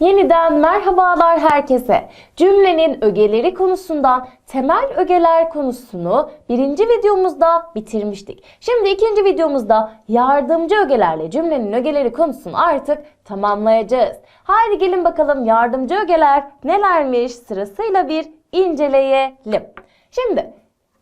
Yeniden merhabalar herkese. Cümlenin ögeleri konusundan temel ögeler konusunu birinci videomuzda bitirmiştik. Şimdi ikinci videomuzda yardımcı ögelerle cümlenin ögeleri konusunu artık tamamlayacağız. Haydi gelin bakalım yardımcı ögeler nelermiş sırasıyla bir inceleyelim. Şimdi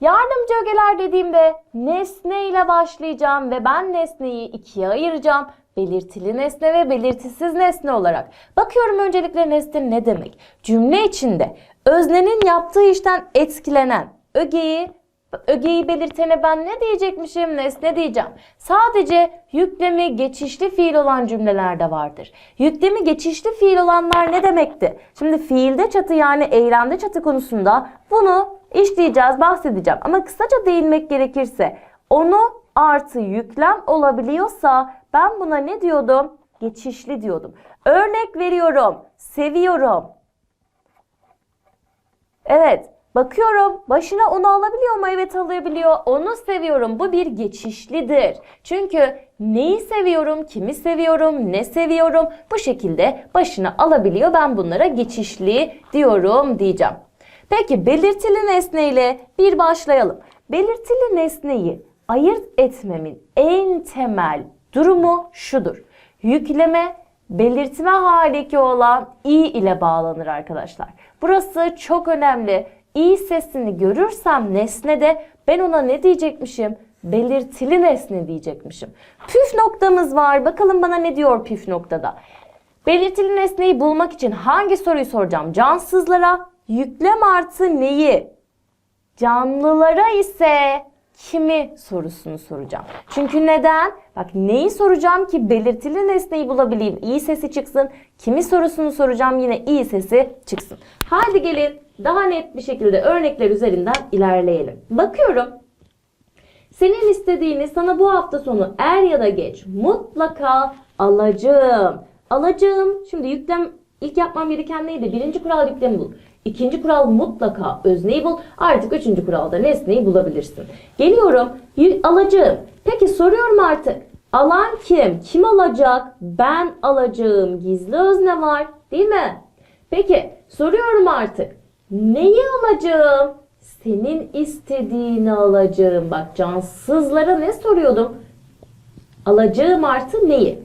Yardımcı ögeler dediğimde nesne ile başlayacağım ve ben nesneyi ikiye ayıracağım. Belirtili nesne ve belirtisiz nesne olarak. Bakıyorum öncelikle nesne ne demek? Cümle içinde öznenin yaptığı işten etkilenen ögeyi ögeyi belirtene ben ne diyecekmişim? Nesne diyeceğim. Sadece yüklemi geçişli fiil olan cümleler de vardır. Yüklemi geçişli fiil olanlar ne demekti? Şimdi fiilde çatı yani eylemde çatı konusunda bunu işleyeceğiz, bahsedeceğim. Ama kısaca değinmek gerekirse onu artı yüklem olabiliyorsa ben buna ne diyordum? Geçişli diyordum. Örnek veriyorum. Seviyorum. Evet. Bakıyorum başına onu alabiliyor mu? Evet alabiliyor. Onu seviyorum. Bu bir geçişlidir. Çünkü neyi seviyorum, kimi seviyorum, ne seviyorum bu şekilde başına alabiliyor. Ben bunlara geçişli diyorum diyeceğim. Peki belirtili nesneyle bir başlayalım. Belirtili nesneyi ayırt etmemin en temel durumu şudur. Yükleme belirtme haliki olan i ile bağlanır arkadaşlar. Burası çok önemli. i sesini görürsem nesnede ben ona ne diyecekmişim? Belirtili nesne diyecekmişim. Püf noktamız var. Bakalım bana ne diyor püf noktada? Belirtili nesneyi bulmak için hangi soruyu soracağım? Cansızlara yüklem artı neyi? Canlılara ise kimi sorusunu soracağım. Çünkü neden? Bak neyi soracağım ki belirtili nesneyi bulabileyim. İyi sesi çıksın. Kimi sorusunu soracağım yine iyi sesi çıksın. Haydi gelin daha net bir şekilde örnekler üzerinden ilerleyelim. Bakıyorum. Senin istediğini sana bu hafta sonu er ya da geç mutlaka alacağım. Alacağım. Şimdi yüklem ilk yapmam gereken neydi? Birinci kural yüklemi bul. İkinci kural mutlaka özneyi bul. Artık üçüncü kuralda nesneyi bulabilirsin. Geliyorum alacağım. Peki soruyorum artık. Alan kim? Kim alacak? Ben alacağım. Gizli özne var. Değil mi? Peki soruyorum artık. Neyi alacağım? Senin istediğini alacağım. Bak cansızlara ne soruyordum? Alacağım artı neyi?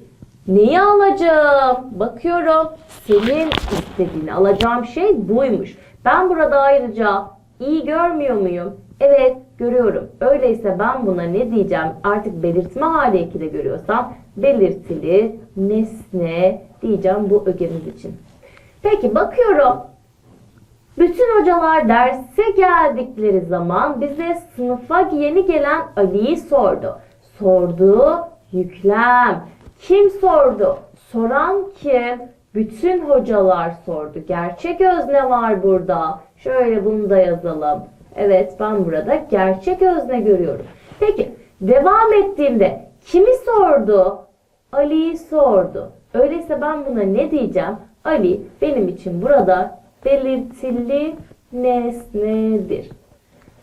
Neyi alacağım? Bakıyorum. Senin istediğini alacağım şey buymuş. Ben burada ayrıca iyi görmüyor muyum? Evet görüyorum. Öyleyse ben buna ne diyeceğim? Artık belirtme hali ekide görüyorsam belirtili nesne diyeceğim bu ögemiz için. Peki bakıyorum. Bütün hocalar derse geldikleri zaman bize sınıfa yeni gelen Ali'yi sordu. Sordu yüklem. Kim sordu? Soran kim? Bütün hocalar sordu. Gerçek özne var burada. Şöyle bunu da yazalım. Evet ben burada gerçek özne görüyorum. Peki devam ettiğimde kimi sordu? Ali'yi sordu. Öyleyse ben buna ne diyeceğim? Ali benim için burada belirtili nesnedir.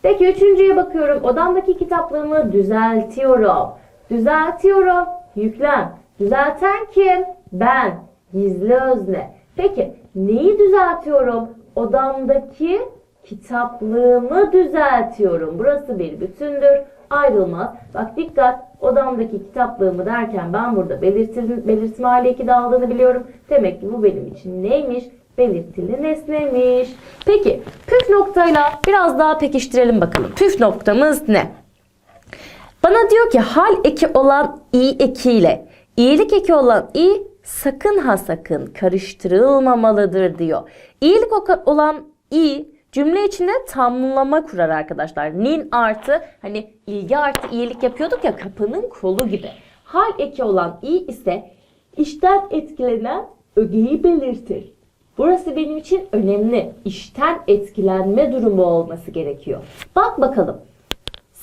Peki üçüncüye bakıyorum. Odamdaki kitaplığımı düzeltiyorum. Düzeltiyorum. Yüklem. Düzelten kim? Ben. Gizli özne. Peki neyi düzeltiyorum? Odamdaki kitaplığımı düzeltiyorum. Burası bir bütündür. Ayrılmaz. Bak dikkat. Odamdaki kitaplığımı derken ben burada belirtim, belirtme hali 2'de aldığını biliyorum. Demek ki bu benim için neymiş? Belirtili nesnemiş. Peki püf noktayla biraz daha pekiştirelim bakalım. Püf noktamız ne? Bana diyor ki hal eki olan i ekiyle iyilik eki olan i sakın ha sakın karıştırılmamalıdır diyor. İyilik olan i cümle içinde tamlama kurar arkadaşlar. Nin artı hani ilgi artı iyilik yapıyorduk ya kapının kolu gibi. Hal eki olan i ise işten etkilenen ögeyi belirtir. Burası benim için önemli. İşten etkilenme durumu olması gerekiyor. Bak bakalım.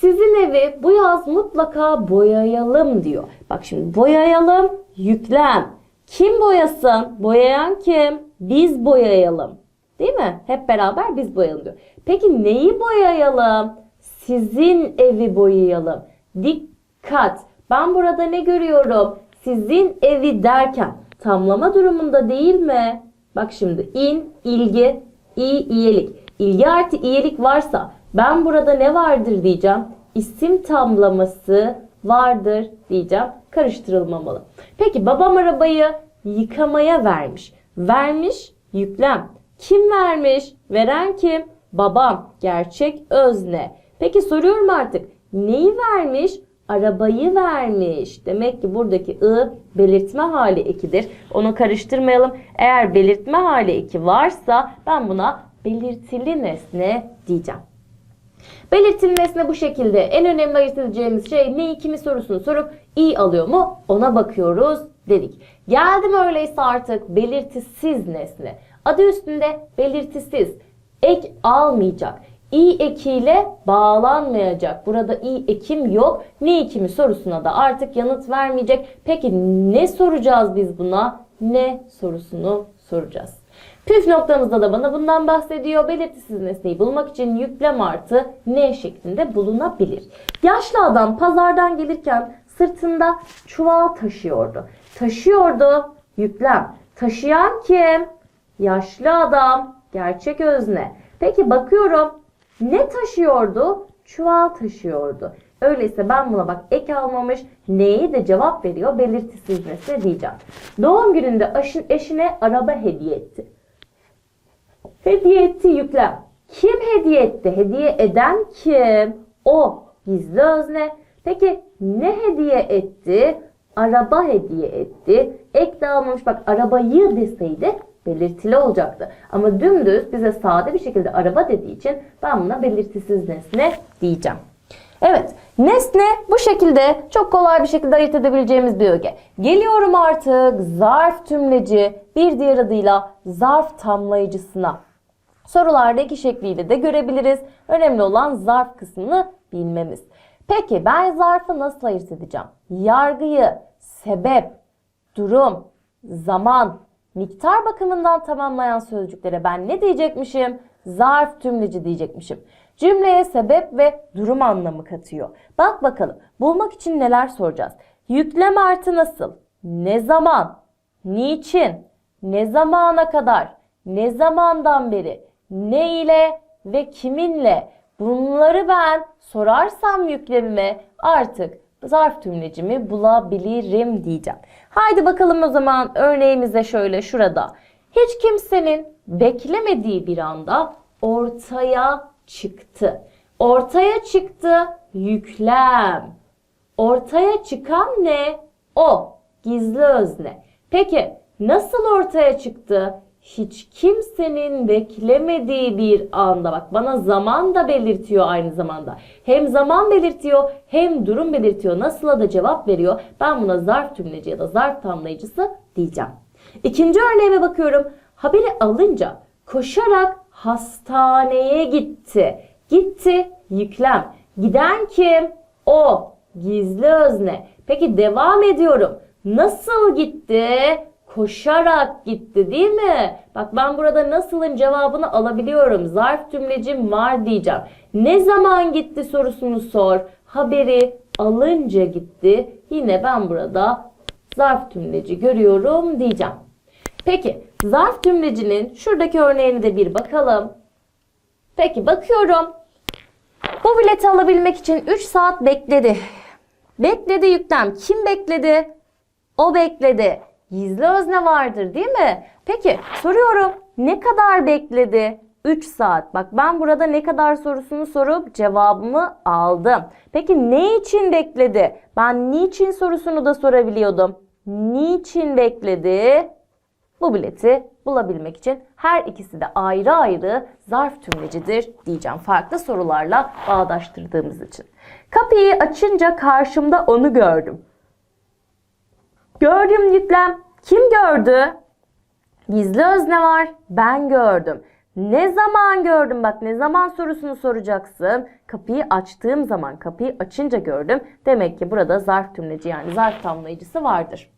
Sizin evi bu yaz mutlaka boyayalım diyor. Bak şimdi boyayalım, yüklem. Kim boyasın? Boyayan kim? Biz boyayalım. Değil mi? Hep beraber biz boyayalım diyor. Peki neyi boyayalım? Sizin evi boyayalım. Dikkat. Ben burada ne görüyorum? Sizin evi derken tamlama durumunda değil mi? Bak şimdi in, ilgi, i, iyelik. İlgi artı iyelik varsa ben burada ne vardır diyeceğim. İsim tamlaması vardır diyeceğim. Karıştırılmamalı. Peki babam arabayı yıkamaya vermiş. Vermiş yüklem. Kim vermiş? Veren kim? Babam. Gerçek özne. Peki soruyorum artık. Neyi vermiş? Arabayı vermiş. Demek ki buradaki ı belirtme hali ekidir. Onu karıştırmayalım. Eğer belirtme hali eki varsa ben buna belirtili nesne diyeceğim. Belirtili nesne bu şekilde. En önemli ayırt edeceğimiz şey neyi kimi sorusunu sorup i alıyor mu ona bakıyoruz dedik. Geldim öyleyse artık belirtisiz nesne. Adı üstünde belirtisiz. Ek almayacak. İ ekiyle bağlanmayacak. Burada i ekim yok. Ne ekimi sorusuna da artık yanıt vermeyecek. Peki ne soracağız biz buna? Ne sorusunu soracağız. Püf noktamızda da bana bundan bahsediyor. Belirtisiz nesneyi bulmak için yüklem artı ne şeklinde bulunabilir. Yaşlı adam pazardan gelirken sırtında çuval taşıyordu. Taşıyordu yüklem. Taşıyan kim? Yaşlı adam. Gerçek özne. Peki bakıyorum. Ne taşıyordu? Çuval taşıyordu. Öyleyse ben buna bak ek almamış neyi de cevap veriyor belirtisiz nesne diyeceğim. Doğum gününde eşine araba hediye etti. Hediye etti yüklem. Kim hediye etti? Hediye eden kim? O. Gizli özne. Peki ne hediye etti? Araba hediye etti. Ek de almamış. Bak arabayı deseydi belirtili olacaktı. Ama dümdüz bize sade bir şekilde araba dediği için ben buna belirtisiz nesne diyeceğim. Evet, nesne bu şekilde çok kolay bir şekilde ayırt edebileceğimiz bir öge. Geliyorum artık zarf tümleci, bir diğer adıyla zarf tamlayıcısına. Sorularda iki şekliyle de görebiliriz. Önemli olan zarf kısmını bilmemiz. Peki ben zarfı nasıl ayırt edeceğim? Yargıyı, sebep, durum, zaman, miktar bakımından tamamlayan sözcüklere ben ne diyecekmişim? Zarf tümleci diyecekmişim. Cümleye sebep ve durum anlamı katıyor. Bak bakalım bulmak için neler soracağız? Yüklem artı nasıl? Ne zaman? Niçin? Ne zamana kadar? Ne zamandan beri? Ne ile ve kiminle? Bunları ben sorarsam yüklemime artık zarf tümlecimi bulabilirim diyeceğim. Haydi bakalım o zaman örneğimize şöyle şurada. Hiç kimsenin beklemediği bir anda ortaya çıktı. Ortaya çıktı yüklem. Ortaya çıkan ne? O. Gizli özne. Peki nasıl ortaya çıktı? Hiç kimsenin beklemediği bir anda bak bana zaman da belirtiyor aynı zamanda. Hem zaman belirtiyor hem durum belirtiyor. Nasıl'a da cevap veriyor. Ben buna zarf tümleci ya da zarf tamlayıcısı diyeceğim. İkinci örneğime bakıyorum. Haberi alınca koşarak hastaneye gitti. Gitti yüklem. Giden kim? O. Gizli özne. Peki devam ediyorum. Nasıl gitti? Koşarak gitti değil mi? Bak ben burada nasılın cevabını alabiliyorum. Zarf tümlecim var diyeceğim. Ne zaman gitti sorusunu sor. Haberi alınca gitti. Yine ben burada zarf tümleci görüyorum diyeceğim. Peki zarf tümlecinin şuradaki örneğine de bir bakalım. Peki bakıyorum. Bu bileti alabilmek için 3 saat bekledi. Bekledi yüklem. Kim bekledi? O bekledi. Gizli özne vardır değil mi? Peki soruyorum. Ne kadar bekledi? 3 saat. Bak ben burada ne kadar sorusunu sorup cevabımı aldım. Peki ne için bekledi? Ben niçin sorusunu da sorabiliyordum. Niçin bekledi? Bu bileti bulabilmek için her ikisi de ayrı ayrı zarf tümlecidir diyeceğim farklı sorularla bağdaştırdığımız için. Kapıyı açınca karşımda onu gördüm. Gördüm yüklem. Kim gördü? Gizli özne var. Ben gördüm. Ne zaman gördüm? Bak ne zaman sorusunu soracaksın. Kapıyı açtığım zaman, kapıyı açınca gördüm. Demek ki burada zarf tümleci yani zarf tamlayıcısı vardır.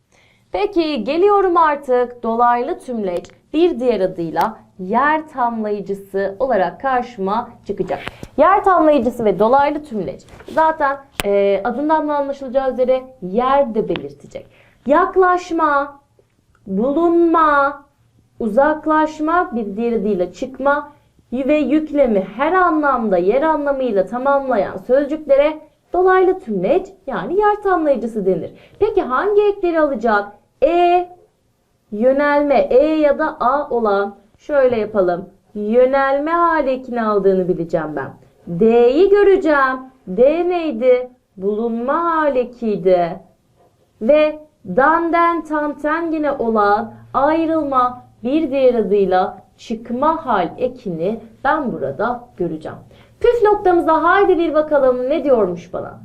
Peki geliyorum artık dolaylı tümleç bir diğer adıyla yer tamlayıcısı olarak karşıma çıkacak. Yer tamlayıcısı ve dolaylı tümleç zaten e, adından da anlaşılacağı üzere yer de belirtecek. Yaklaşma, bulunma, uzaklaşma bir diğer adıyla çıkma ve yüklemi her anlamda yer anlamıyla tamamlayan sözcüklere dolaylı tümleç yani yer tamlayıcısı denir. Peki hangi ekleri alacak? E, yönelme E ya da A olan şöyle yapalım. Yönelme hali ekini aldığını bileceğim ben. D'yi göreceğim. D neydi? Bulunma hali ekiydi. Ve danden tanten yine olan ayrılma bir diğer adıyla çıkma hal ekini ben burada göreceğim. Püf noktamıza haydi bir bakalım ne diyormuş bana.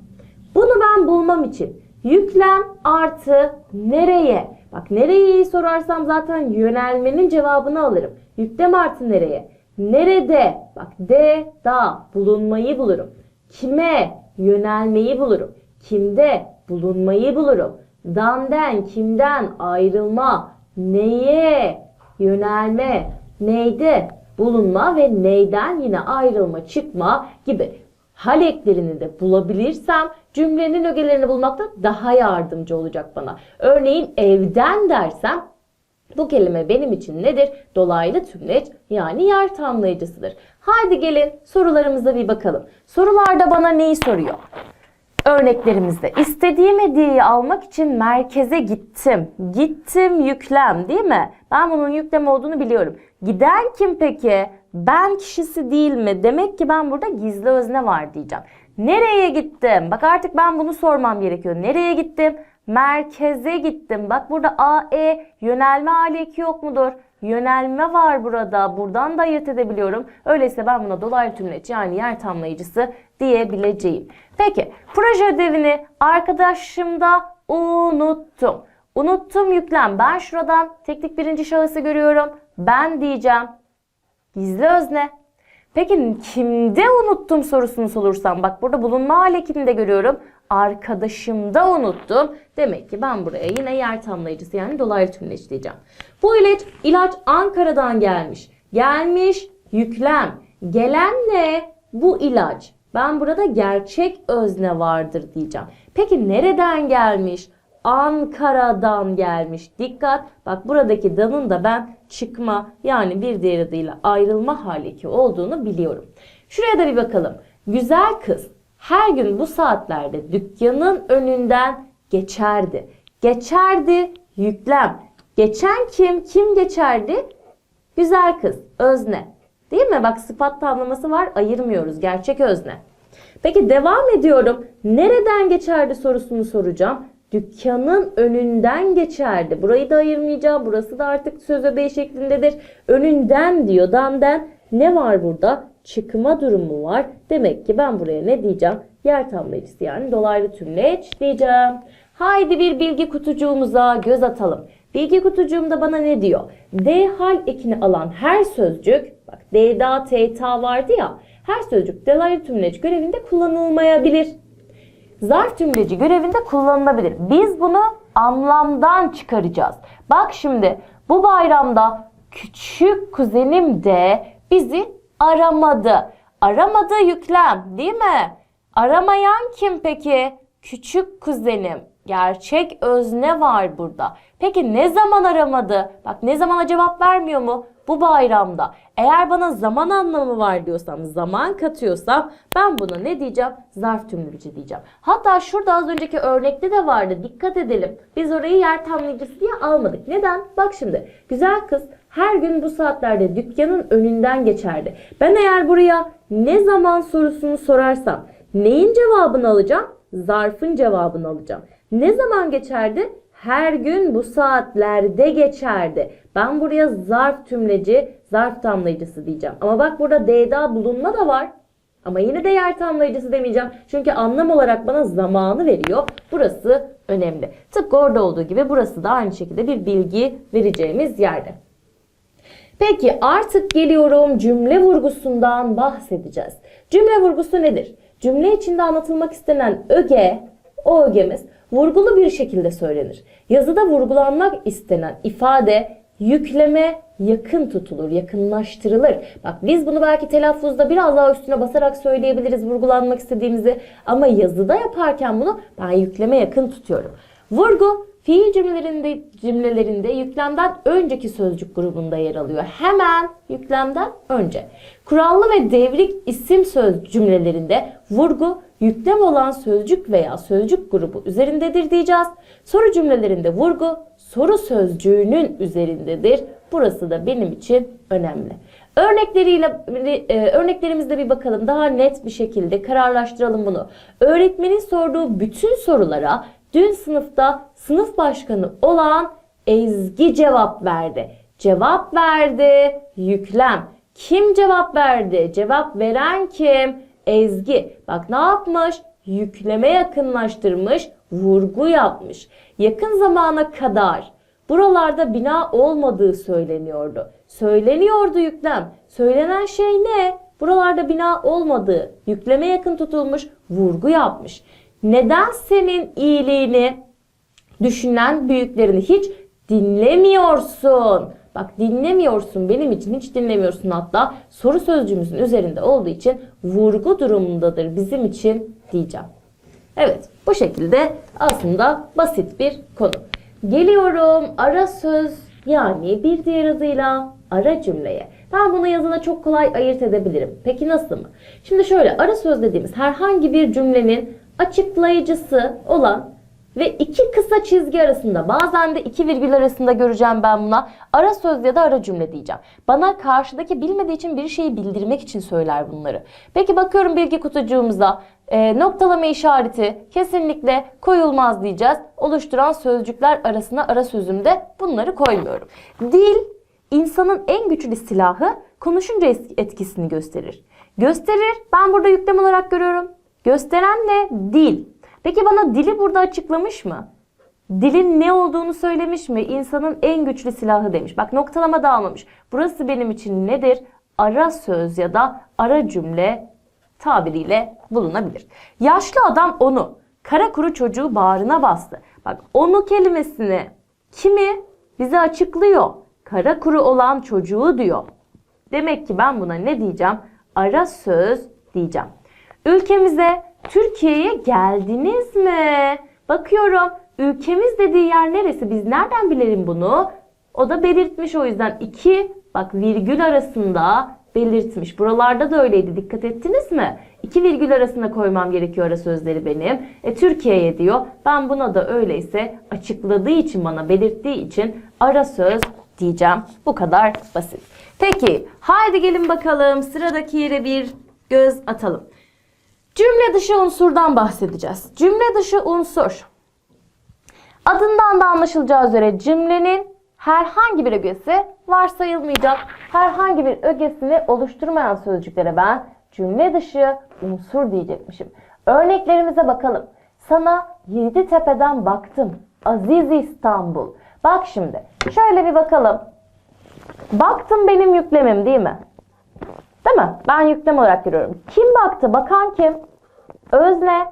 Bunu ben bulmam için yüklem artı nereye? Bak nereyi sorarsam zaten yönelmenin cevabını alırım. Yüklem artı nereye? Nerede? Bak de, da bulunmayı bulurum. Kime? Yönelmeyi bulurum. Kimde? Bulunmayı bulurum. Dan'den, kimden? Ayrılma. Neye? Yönelme. Neyde? Bulunma ve neyden yine ayrılma, çıkma gibi hal eklerini de bulabilirsem cümlenin ögelerini bulmakta daha yardımcı olacak bana. Örneğin evden dersem bu kelime benim için nedir? Dolaylı tümleç yani yer tamlayıcısıdır. Haydi gelin sorularımıza bir bakalım. Sorularda bana neyi soruyor? Örneklerimizde istediğim hediyeyi almak için merkeze gittim. Gittim yüklem değil mi? Ben bunun yüklem olduğunu biliyorum. Giden kim peki? Ben kişisi değil mi? Demek ki ben burada gizli özne var diyeceğim. Nereye gittim? Bak artık ben bunu sormam gerekiyor. Nereye gittim? Merkeze gittim. Bak burada A, E yönelme hali eki yok mudur? Yönelme var burada. Buradan da ayırt edebiliyorum. Öyleyse ben buna dolaylı tümleç yani yer tamlayıcısı diyebileceğim. Peki proje ödevini arkadaşımda unuttum. Unuttum yüklem. Ben şuradan teknik birinci şahısı görüyorum. Ben diyeceğim. Gizli özne. Peki kimde unuttum sorusunu sorursam bak burada bulunma hal ekini görüyorum. Arkadaşımda unuttum. Demek ki ben buraya yine yer tamlayıcısı yani dolaylı tümleç diyeceğim. Bu ilaç, ilaç Ankara'dan gelmiş. Gelmiş yüklem. Gelen ne? Bu ilaç. Ben burada gerçek özne vardır diyeceğim. Peki nereden gelmiş? Ankara'dan gelmiş. Dikkat. Bak buradaki danın da ben çıkma yani bir diğer adıyla ayrılma haliki olduğunu biliyorum. Şuraya da bir bakalım. Güzel kız her gün bu saatlerde dükkanın önünden geçerdi. Geçerdi yüklem. Geçen kim? Kim geçerdi? Güzel kız. Özne. Değil mi? Bak sıfat tamlaması var. Ayırmıyoruz. Gerçek özne. Peki devam ediyorum. Nereden geçerdi sorusunu soracağım. Dükkanın önünden geçerdi. Burayı da ayırmayacağım. Burası da artık söz öbeği şeklindedir. Önünden diyor. Dan'den ne var burada? Çıkma durumu var. Demek ki ben buraya ne diyeceğim? Yer tamlayıcısı yani dolaylı tümleç diyeceğim. Haydi bir bilgi kutucuğumuza göz atalım. Bilgi kutucuğumda bana ne diyor? D hal ekini alan her sözcük, bak D'da, T'ta vardı ya, her sözcük dolaylı tümleç görevinde kullanılmayabilir. Zarf tümleci görevinde kullanılabilir. Biz bunu anlamdan çıkaracağız. Bak şimdi bu bayramda küçük kuzenim de bizi aramadı. Aramadı yüklem değil mi? Aramayan kim peki? Küçük kuzenim. Gerçek özne var burada. Peki ne zaman aramadı? Bak ne zamana cevap vermiyor mu? Bu bayramda. Eğer bana zaman anlamı var diyorsam, zaman katıyorsam ben buna ne diyeceğim? Zarf tümleci diyeceğim. Hatta şurada az önceki örnekte de vardı. Dikkat edelim. Biz orayı yer tamlayıcısı diye almadık. Neden? Bak şimdi. Güzel kız her gün bu saatlerde dükkanın önünden geçerdi. Ben eğer buraya ne zaman sorusunu sorarsam neyin cevabını alacağım? Zarfın cevabını alacağım. Ne zaman geçerdi? Her gün bu saatlerde geçerdi. Ben buraya zarf tümleci, zarf tamlayıcısı diyeceğim. Ama bak burada D'da bulunma da var. Ama yine de yer tamlayıcısı demeyeceğim. Çünkü anlam olarak bana zamanı veriyor. Burası önemli. Tıpkı orada olduğu gibi burası da aynı şekilde bir bilgi vereceğimiz yerde. Peki artık geliyorum cümle vurgusundan bahsedeceğiz. Cümle vurgusu nedir? Cümle içinde anlatılmak istenen öge, o ögemiz vurgulu bir şekilde söylenir. Yazıda vurgulanmak istenen ifade yükleme yakın tutulur, yakınlaştırılır. Bak biz bunu belki telaffuzda biraz daha üstüne basarak söyleyebiliriz vurgulanmak istediğimizi ama yazıda yaparken bunu ben yükleme yakın tutuyorum. Vurgu fiil cümlelerinde cümlelerinde yüklemden önceki sözcük grubunda yer alıyor. Hemen yüklemden önce. Kurallı ve devrik isim söz cümlelerinde vurgu yüklem olan sözcük veya sözcük grubu üzerindedir diyeceğiz. Soru cümlelerinde vurgu soru sözcüğünün üzerindedir. Burası da benim için önemli. Örnekleriyle e, örneklerimizde bir bakalım daha net bir şekilde kararlaştıralım bunu. Öğretmenin sorduğu bütün sorulara dün sınıfta sınıf başkanı olan Ezgi cevap verdi. Cevap verdi, yüklem. Kim cevap verdi? Cevap veren kim? Ezgi. Bak ne yapmış? Yükleme yakınlaştırmış, vurgu yapmış. Yakın zamana kadar buralarda bina olmadığı söyleniyordu. Söyleniyordu yüklem. Söylenen şey ne? Buralarda bina olmadığı, yükleme yakın tutulmuş, vurgu yapmış. Neden senin iyiliğini düşünen büyüklerini hiç dinlemiyorsun? Bak dinlemiyorsun benim için hiç dinlemiyorsun hatta soru sözcüğümüzün üzerinde olduğu için vurgu durumundadır bizim için diyeceğim. Evet bu şekilde aslında basit bir konu. Geliyorum ara söz yani bir diğer adıyla ara cümleye. Ben bunu yazına çok kolay ayırt edebilirim. Peki nasıl mı? Şimdi şöyle ara söz dediğimiz herhangi bir cümlenin açıklayıcısı olan ve iki kısa çizgi arasında bazen de iki virgül arasında göreceğim ben buna ara söz ya da ara cümle diyeceğim. Bana karşıdaki bilmediği için bir şeyi bildirmek için söyler bunları. Peki bakıyorum bilgi kutucuğumuza e, noktalama işareti kesinlikle koyulmaz diyeceğiz. Oluşturan sözcükler arasına ara sözümde bunları koymuyorum. Dil insanın en güçlü silahı konuşunca etkisini gösterir. Gösterir ben burada yüklem olarak görüyorum. Gösteren ne? Dil. Peki bana dili burada açıklamış mı? Dilin ne olduğunu söylemiş mi? İnsanın en güçlü silahı demiş. Bak noktalama da almamış. Burası benim için nedir? Ara söz ya da ara cümle tabiriyle bulunabilir. Yaşlı adam onu, kara kuru çocuğu bağrına bastı. Bak onu kelimesini kimi bize açıklıyor. Kara kuru olan çocuğu diyor. Demek ki ben buna ne diyeceğim? Ara söz diyeceğim. Ülkemize Türkiye'ye geldiniz mi? Bakıyorum ülkemiz dediği yer neresi? Biz nereden bilelim bunu? O da belirtmiş o yüzden iki bak virgül arasında belirtmiş. Buralarda da öyleydi. Dikkat ettiniz mi? İki virgül arasında koymam gerekiyor ara sözleri benim. E Türkiye'ye diyor. Ben buna da öyleyse açıkladığı için bana belirttiği için ara söz diyeceğim. Bu kadar basit. Peki haydi gelin bakalım sıradaki yere bir göz atalım. Cümle dışı unsurdan bahsedeceğiz. Cümle dışı unsur. Adından da anlaşılacağı üzere cümlenin herhangi bir ögesi varsayılmayacak. Herhangi bir ögesini oluşturmayan sözcüklere ben cümle dışı unsur diyecekmişim. Örneklerimize bakalım. Sana yedi tepeden baktım. Aziz İstanbul. Bak şimdi şöyle bir bakalım. Baktım benim yüklemim değil mi? Değil mi? Ben yüklem olarak görüyorum. Kim baktı? Bakan kim? Özne.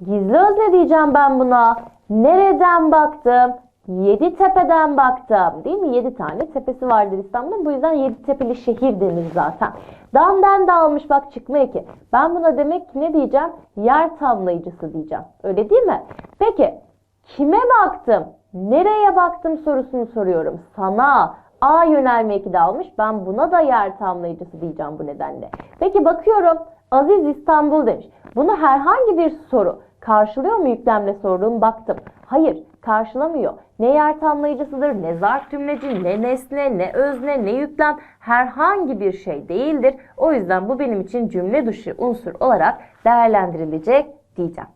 Gizli özne diyeceğim ben buna. Nereden baktım? Yedi tepeden baktım. Değil mi? Yedi tane tepesi vardır İstanbul'un. Bu yüzden yedi tepeli şehir denir zaten. Damden de almış bak çıkma eki. Ben buna demek ki ne diyeceğim? Yer tamlayıcısı diyeceğim. Öyle değil mi? Peki kime baktım? Nereye baktım sorusunu soruyorum. Sana. A yönelme eki de almış. Ben buna da yer tamlayıcısı diyeceğim bu nedenle. Peki bakıyorum. Aziz İstanbul demiş. Bunu herhangi bir soru karşılıyor mu yüklemle sorduğum baktım. Hayır karşılamıyor. Ne yer tamlayıcısıdır, ne zarf tümleci, ne nesne, ne özne, ne yüklem herhangi bir şey değildir. O yüzden bu benim için cümle dışı unsur olarak değerlendirilecek diyeceğim.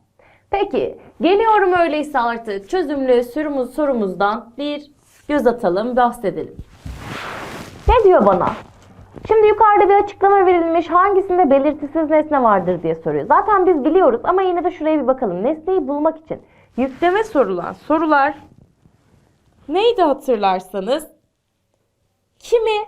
Peki geliyorum öyleyse artık çözümlü sorumuz, sorumuzdan bir göz atalım, bahsedelim. Ne diyor bana? Şimdi yukarıda bir açıklama verilmiş. Hangisinde belirtisiz nesne vardır diye soruyor. Zaten biz biliyoruz ama yine de şuraya bir bakalım. Nesneyi bulmak için yükleme sorulan sorular neydi hatırlarsanız? Kimi,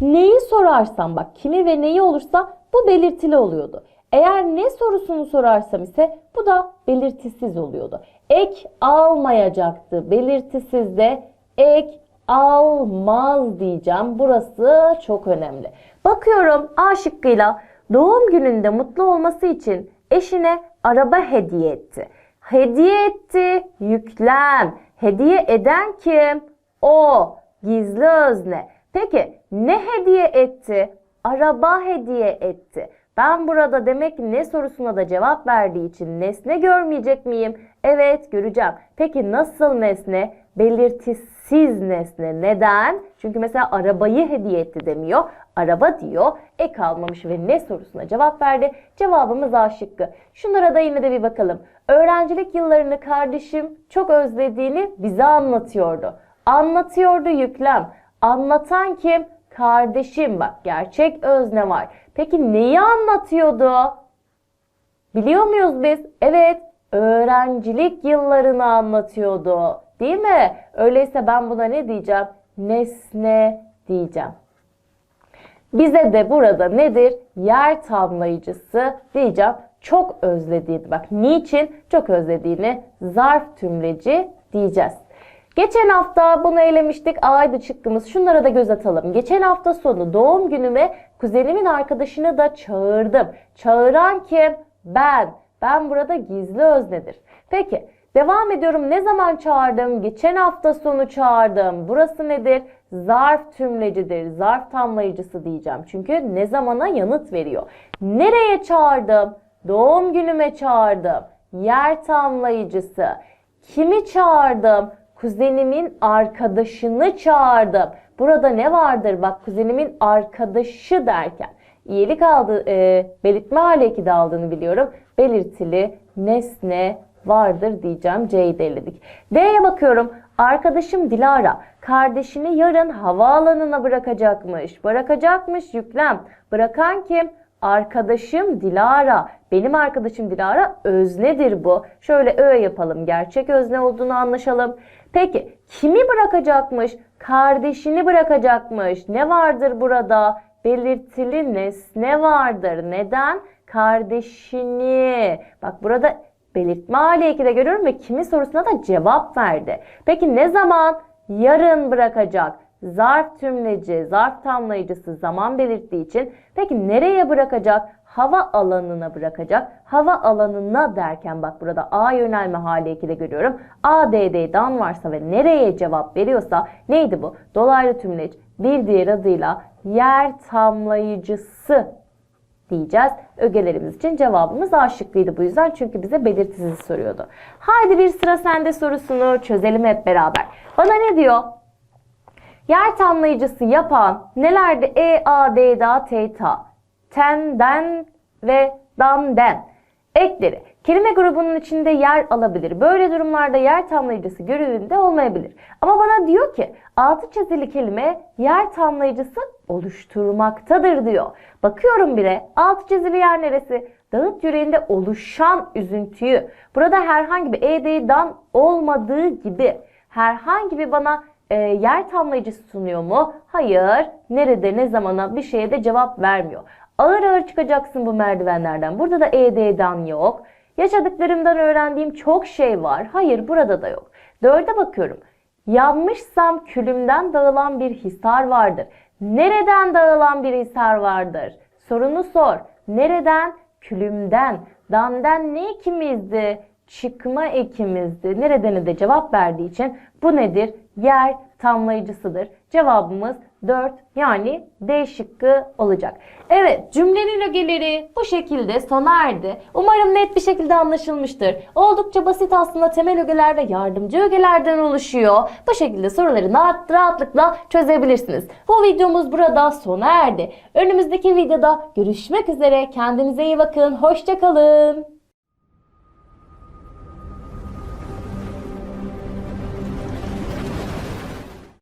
neyi sorarsam bak kimi ve neyi olursa bu belirtili oluyordu. Eğer ne sorusunu sorarsam ise bu da belirtisiz oluyordu. Ek almayacaktı. Belirtisizde ek almaz diyeceğim. Burası çok önemli. Bakıyorum A şıkkıyla doğum gününde mutlu olması için eşine araba hediye etti. Hediye etti, yüklem. Hediye eden kim? O. Gizli özne. Peki ne hediye etti? Araba hediye etti. Ben burada demek ne sorusuna da cevap verdiği için nesne görmeyecek miyim? Evet göreceğim. Peki nasıl nesne? Belirtisiz nesne. Neden? Çünkü mesela arabayı hediye etti demiyor. Araba diyor. Ek almamış ve ne sorusuna cevap verdi? Cevabımız A şıkkı. Şunlara da yine de bir bakalım. Öğrencilik yıllarını kardeşim çok özlediğini bize anlatıyordu. Anlatıyordu yüklem. Anlatan kim? Kardeşim bak gerçek özne var. Peki neyi anlatıyordu? Biliyor muyuz biz? Evet, öğrencilik yıllarını anlatıyordu. Değil mi? Öyleyse ben buna ne diyeceğim? Nesne diyeceğim. Bize de burada nedir? Yer tamlayıcısı diyeceğim. Çok özlediğini. Bak niçin çok özlediğini zarf tümleci diyeceğiz. Geçen hafta bunu elemiştik. Aydı çıktığımız. Şunlara da göz atalım. Geçen hafta sonu doğum günüme kuzenimin arkadaşını da çağırdım. Çağıran kim? Ben. Ben burada gizli öznedir. Peki devam ediyorum. Ne zaman çağırdım? Geçen hafta sonu çağırdım. Burası nedir? Zarf tümlecidir. Zarf tamlayıcısı diyeceğim. Çünkü ne zamana yanıt veriyor. Nereye çağırdım? Doğum günüme çağırdım. Yer tamlayıcısı. Kimi çağırdım? Kuzenimin arkadaşını çağırdım. Burada ne vardır? Bak kuzenimin arkadaşı derken. İyilik aldı, e, belirtme hali ekide aldığını biliyorum. Belirtili nesne vardır diyeceğim. C'yi de eledik. D'ye bakıyorum. Arkadaşım Dilara kardeşini yarın havaalanına bırakacakmış. Bırakacakmış yüklem. Bırakan kim? Arkadaşım Dilara. Benim arkadaşım Dilara öznedir bu. Şöyle ö yapalım. Gerçek özne olduğunu anlaşalım. Peki kimi bırakacakmış? Kardeşini bırakacakmış. Ne vardır burada? Belirtili nesne vardır. Neden? Kardeşini. Bak burada belirtme hali ekide görüyorum ve kimi sorusuna da cevap verdi. Peki ne zaman? Yarın bırakacak. Zarf tümleci, zarf tamlayıcısı zaman belirttiği için peki nereye bırakacak? Hava alanına bırakacak. Hava alanına derken bak burada A yönelme hali 2'de görüyorum. A, D, D'dan varsa ve nereye cevap veriyorsa neydi bu? Dolaylı tümleç bir diğer adıyla yer tamlayıcısı diyeceğiz. Ögelerimiz için cevabımız A şıkkıydı bu yüzden çünkü bize belirtisiz soruyordu. Haydi bir sıra sende sorusunu çözelim hep beraber. Bana ne diyor? Yer tamlayıcısı yapan nelerde E, A, D, Da, T, Ta, ten, den ve dan, den ekleri kelime grubunun içinde yer alabilir. Böyle durumlarda yer tamlayıcısı görevinde olmayabilir. Ama bana diyor ki altı çizili kelime yer tamlayıcısı oluşturmaktadır diyor. Bakıyorum bire altı çizili yer neresi? Dağıt yüreğinde oluşan üzüntüyü. Burada herhangi bir e, D, dan olmadığı gibi herhangi bir bana e, yer tamlayıcısı sunuyor mu? Hayır. Nerede, ne zamana bir şeye de cevap vermiyor. Ağır ağır çıkacaksın bu merdivenlerden. Burada da ED'den yok. Yaşadıklarımdan öğrendiğim çok şey var. Hayır burada da yok. Dörde bakıyorum. Yanmışsam külümden dağılan bir hisar vardır. Nereden dağılan bir hisar vardır? Sorunu sor. Nereden? Külümden. Damden ne ekimizdi? Çıkma ekimizdi. Nereden de cevap verdiği için bu nedir? Yer tamlayıcısıdır. Cevabımız 4 yani D şıkkı olacak. Evet cümlenin ögeleri bu şekilde sona erdi. Umarım net bir şekilde anlaşılmıştır. Oldukça basit aslında temel ögeler ve yardımcı ögelerden oluşuyor. Bu şekilde soruları rahat, rahatlıkla çözebilirsiniz. Bu videomuz burada sona erdi. Önümüzdeki videoda görüşmek üzere. Kendinize iyi bakın. Hoşçakalın.